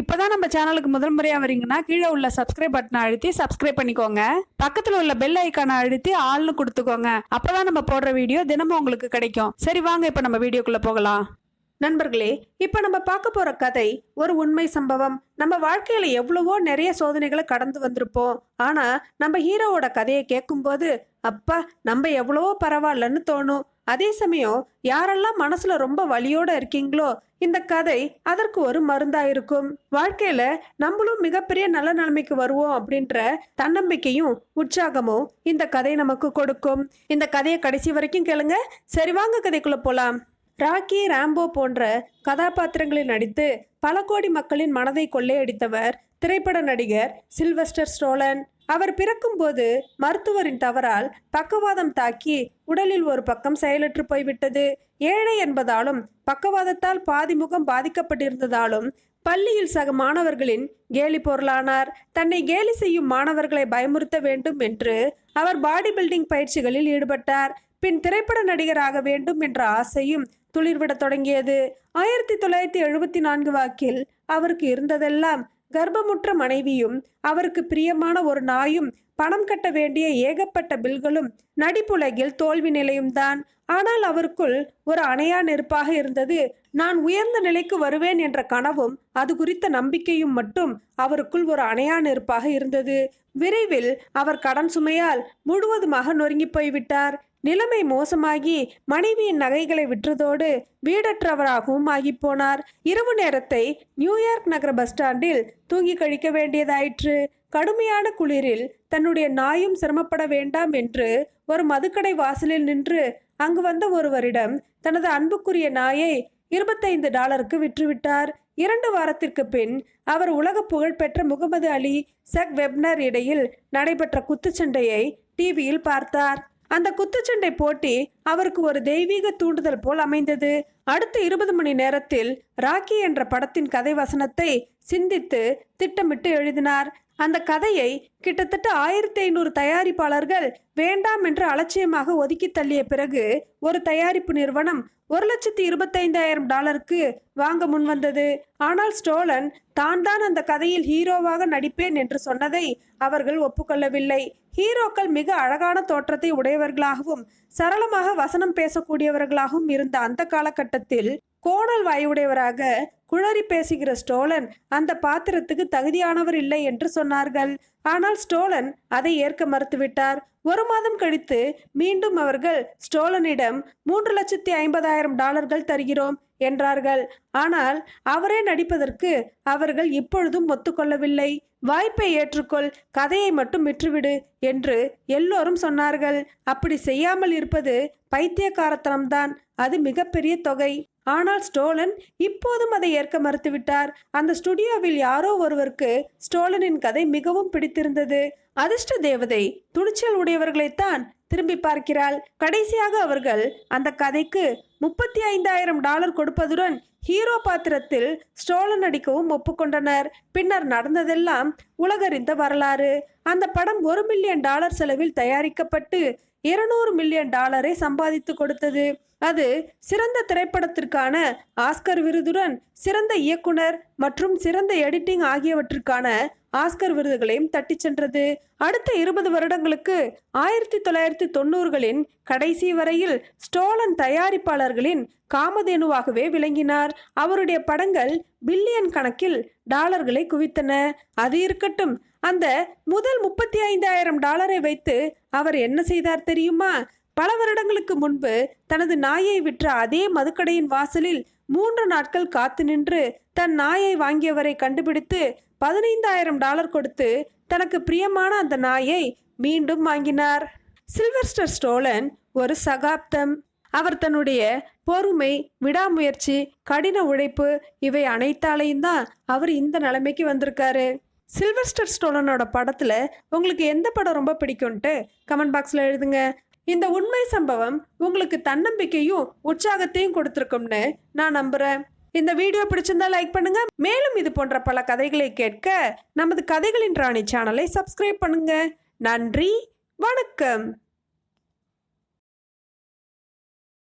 இப்போதான் நம்ம சேனலுக்கு முதல் முறையாக வரீங்கன்னா கீழே உள்ள சப்ஸ்கிரைப் பட்டனை அழுத்தி சப்ஸ்கிரைப் பண்ணிக்கோங்க. பக்கத்தில் உள்ள பெல் ஐக்கானை அழுத்தி ஆள்னு கொடுத்துக்கோங்க. அப்போதான் நம்ம போடுற வீடியோ தினமும் உங்களுக்கு கிடைக்கும். சரி வாங்க இப்போ நம்ம வீடியோக்குள்ளே போகலாம். நண்பர்களே இப்ப நம்ம பார்க்க போற கதை ஒரு உண்மை சம்பவம். நம்ம வாழ்க்கையில எவ்வளவோ நிறைய சோதனைகளை கடந்து வந்திருப்போம். ஆனா நம்ம ஹீரோவோட கதையை கேட்கும்போது அப்பா நம்ம எவ்வளவோ பரவாயில்லன்னு தோணும். அதே சமயம் யாரெல்லாம் மனசுல ரொம்ப வலியோட இருக்கீங்களோ இந்த கதை அதற்கு ஒரு மருந்தா இருக்கும் வாழ்க்கையில நம்மளும் மிகப்பெரிய நல்ல நிலைமைக்கு வருவோம் அப்படின்ற தன்னம்பிக்கையும் உற்சாகமும் இந்த கதை நமக்கு கொடுக்கும். இந்த கதையை கடைசி வரைக்கும் கேளுங்க. சரி வாங்க கதைக்குள்ள போலாம். ராக்கி ராம்போ போன்ற கதாபாத்திரங்களில் நடித்து பல கோடி மக்களின் மனதை கொள்ளையடித்தவர் திரைப்பட நடிகர் சில்வஸ்டர் ஸ்டோலன். அவர் பிறக்கும்போது மருத்துவரின் தவறால் பக்கவாதம் தாக்கி உடலில் ஒரு பக்கம் செயலற்று போய்விட்டது. ஏழை என்பதாலும் பக்கவாதத்தால் பாதி முகம் பாதிக்கப்பட்டிருந்ததாலும் பள்ளியில் சக மாணவர்களின் கேலி பொருளானார். தன்னை கேலி செய்யும் மாணவர்களை பயமுறுத்த வேண்டும் என்று அவர் பாடி பில்டிங் பயிற்சிகளில் ஈடுபட்டார். பின் திரைப்பட நடிகராக வேண்டும் என்ற ஆசையும் துளிர்விடத் தொடங்கியது. ஆயிரத்தி தொள்ளாயிரத்தி எழுபத்தி நான்கு வாக்கில் அவருக்கு இருந்ததெல்லாம் கர்ப்பமுற்ற மனைவியும் அவருக்கு பிரியமான ஒரு நாயும் பணம் கட்ட வேண்டிய ஏகப்பட்ட பில்களும் நடிப்புலகில் தோல்வி நிலையும் தான். ஆனால் அவருக்குள் ஒரு அணையா நெருப்பாக இருந்தது. நான் உயர்ந்த நிலைக்கு வருவேன் என்ற கனவும் அது குறித்த நம்பிக்கையும் மட்டும் அவருக்குள் ஒரு அணையா நெருப்பாக இருந்தது. விரைவில் அவர் கடன் சுமையால் முழுவதுமாக நொறுங்கி போய்விட்டார். நிலைமை மோசமாகி மனைவியின் நகைகளை விற்றதோடு வீடற்றவராகவும் ஆகிப்போனார். இரவு நேரத்தை நியூயார்க் நகர பஸ் ஸ்டாண்டில் தூங்கி கழிக்க வேண்டியதாயிற்று. கடுமையான குளிரில் தன்னுடைய நாயும் சிரமப்பட வேண்டாம் என்று ஒரு மதுக்கடை வாசலில் நின்று அங்கு வந்த ஒருவரிடம் தனது அன்புக்குரிய நாயை இருபத்தைந்து டாலருக்கு விற்றுவிட்டார். இரண்டு வாரத்திற்கு பின் அவர் உலக புகழ்பெற்ற முகமது அலி சக் வெப்னர் இடையில் நடைபெற்ற குத்துச்சண்டையை டிவியில் பார்த்தார். அந்த குத்துச்சண்டை போட்டி அவருக்கு ஒரு தெய்வீக தூண்டுதல் போல் அமைந்தது. அடுத்த இருபது மணி நேரத்தில் ராக்கி என்ற படத்தின் கதை வசனத்தை சிந்தித்து திட்டமிட்டு எழுதினார். அந்த கதையை கிட்டத்தட்ட ஆயிரத்தி ஐநூறு தயாரிப்பாளர்கள் வேண்டாம் என்று அலட்சியமாக ஒதுக்கி தள்ளிய பிறகு ஒரு தயாரிப்பு நிறுவனம் ஒரு லட்சத்தி இருபத்தைந்தாயிரம் டாலருக்கு வாங்க முன்வந்தது ஆனால் ஸ்டோலன் தான் தான் அந்த கதையில் ஹீரோவாக நடிப்பேன் என்று சொன்னதை அவர்கள் ஒப்புக்கொள்ளவில்லை. ஹீரோக்கள் மிக அழகான தோற்றத்தை உடையவர்களாகவும் சரளமாக வசனம் பேசக்கூடியவர்களாகவும் இருந்த அந்த காலகட்டத்தில் கோணல் வாயுடையவராக குழறி பேசுகிற ஸ்டோலன் அந்த பாத்திரத்துக்கு தகுதியானவர் இல்லை என்று சொன்னார்கள். ஆனால் ஸ்டோலன் அதை ஏற்க மறுத்துவிட்டார். ஒரு மாதம் கழித்து மீண்டும் அவர்கள் ஸ்டோலனிடம் மூன்று லட்சத்தி ஐம்பதாயிரம் டாலர்கள் தருகிறோம் என்றார்கள். ஆனால் அவரே நடிப்பதற்கு அவர்கள் இப்பொழுதும் ஒத்துக்கொள்ளவில்லை. வாய்ப்பை ஏற்றுக்கொள் கதையை மட்டும் விற்றுவிடு என்று எல்லோரும் சொன்னார்கள். அப்படி செய்யாமல் இருப்பது பைத்தியக்காரத்தனம்தான். அது மிகப்பெரிய தொகை. ஆனால் ஸ்டோலன் இப்போதும் அதை ஏற்க மறுத்துவிட்டார். அந்த ஸ்டுடியோவில் யாரோ ஒருவருக்கு ஸ்டோலனின் கதை மிகவும் பிடித்திருந்தது. அதிர்ஷ்ட தேவதை துணிச்சல் உடையவர்களைத்தான் திரும்பி பார்க்கிறாள். கடைசியாக அவர்கள் அந்த கதைக்கு முப்பத்தி ஐந்தாயிரம் டாலர் கொடுப்பதுடன் ஹீரோ பாத்திரத்தில் ஸ்டோலன் நடிக்கவும் ஒப்புக்கொண்டனர். பின்னர் நடந்ததெல்லாம் உலகறிந்த வரலாறு. அந்த படம் ஒரு மில்லியன் டாலர் செலவில் தயாரிக்கப்பட்டு இருநூறு மில்லியன் டாலரை சம்பாதித்து கொடுத்தது. அது சிறந்த திரைப்படத்திற்கான ஆஸ்கர் விருதுடன் சிறந்த இயக்குனர் மற்றும் சிறந்த எடிட்டிங் ஆகியவற்றுக்கான ஆஸ்கர் விருதுகளையும் தட்டிச் சென்றது. அடுத்த இருபது வருடங்களுக்கு ஆயிரத்தி தொள்ளாயிரத்தி தொண்ணூறுகளின் கடைசி வரையில் ஸ்டோலன் தயாரிப்பாளர்களின் காமதேனுவாகவே விளங்கினார். அவருடைய படங்கள் பில்லியன் கணக்கில் டாலர்களை குவித்தன. அது இருக்கட்டும் அந்த முதல் முப்பத்தி ஐந்தாயிரம் டாலரை வைத்து அவர் என்ன செய்தார் தெரியுமா? பல வருடங்களுக்கு முன்பு தனது நாயை விற்ற அதே மதுக்கடையின் வாசலில் மூன்று நாட்கள் காத்து நின்று தன் நாயை வாங்கியவரை கண்டுபிடித்து பதினைந்தாயிரம் டாலர் கொடுத்து தனக்கு பிரியமான அந்த நாயை மீண்டும் வாங்கினார். சில்வர்ஸ்டர் ஸ்டோலன் ஒரு சகாப்தம். அவர் தன்னுடைய பொறுமை விடாமுயற்சி கடின உழைப்பு இவை அனைத்தாலையும் தான் அவர் இந்த நிலைமைக்கு வந்திருக்காரு. சில்வர்ஸ்டர் ஸ்டோலனோட படத்தில் உங்களுக்கு எந்த படம் ரொம்ப பிடிக்கும்ட்டு கமெண்ட் பாக்ஸில் எழுதுங்க. இந்த உண்மை சம்பவம் உங்களுக்கு தன்னம்பிக்கையும் உற்சாகத்தையும் கொடுத்துருக்கும்னு நான் நம்புகிறேன் இந்த வீடியோ பிடிச்சிருந்தா லைக் பண்ணுங்க. மேலும் இது போன்ற பல கதைகளை கேட்க நமது கதைகளின் ராணி சேனலை சப்ஸ்கிரைப் பண்ணுங்க. நன்றி. வணக்கம்.